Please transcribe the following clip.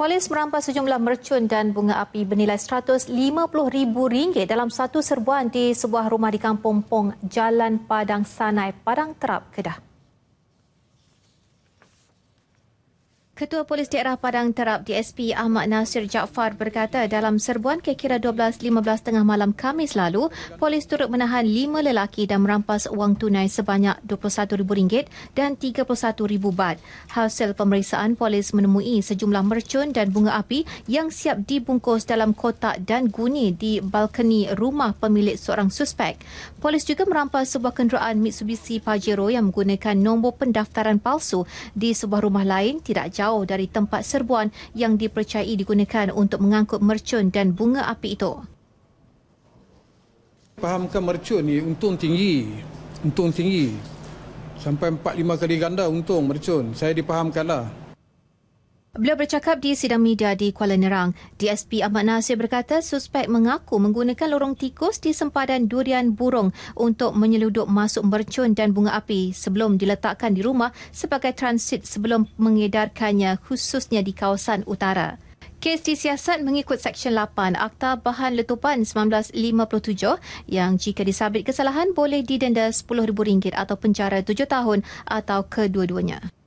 Polis merampas sejumlah mercun dan bunga api bernilai RM150,000 dalam satu serbuan di sebuah rumah di Kampung Pong, Jalan Padang Sanai, Padang Terap, Kedah. Ketua Polis Daerah Padang Terap DSP Ahmad Nasir Jaafar berkata dalam serbuan kira-kira 12.15 tengah malam Kamis lalu, polis turut menahan lima lelaki dan merampas wang tunai sebanyak RM21,000 dan RM31,000 bat. Hasil pemeriksaan, polis menemui sejumlah mercun dan bunga api yang siap dibungkus dalam kotak dan guni di balkoni rumah pemilik seorang suspek. Polis juga merampas sebuah kenderaan Mitsubishi Pajero yang menggunakan nombor pendaftaran palsu di sebuah rumah lain tidak jauh jauh dari tempat serbuan yang dipercayai digunakan untuk mengangkut mercun dan bunga api itu. Fahamkan mercun ni untung tinggi. Untung tinggi. Sampai 4-5 kali ganda untung mercun. Saya dipahamkanlah. Beliau bercakap di sidang media di Kuala Nerang. DSP Ahmad Nasir berkata suspek mengaku menggunakan lorong tikus di sempadan durian burung untuk menyeludup masuk mercun dan bunga api sebelum diletakkan di rumah sebagai transit sebelum mengedarkannya khususnya di kawasan utara. Kes disiasat mengikut Seksyen 8 Akta Bahan Letupan 1957 yang jika disabit kesalahan boleh didenda RM10,000 atau penjara 7 tahun atau kedua-duanya.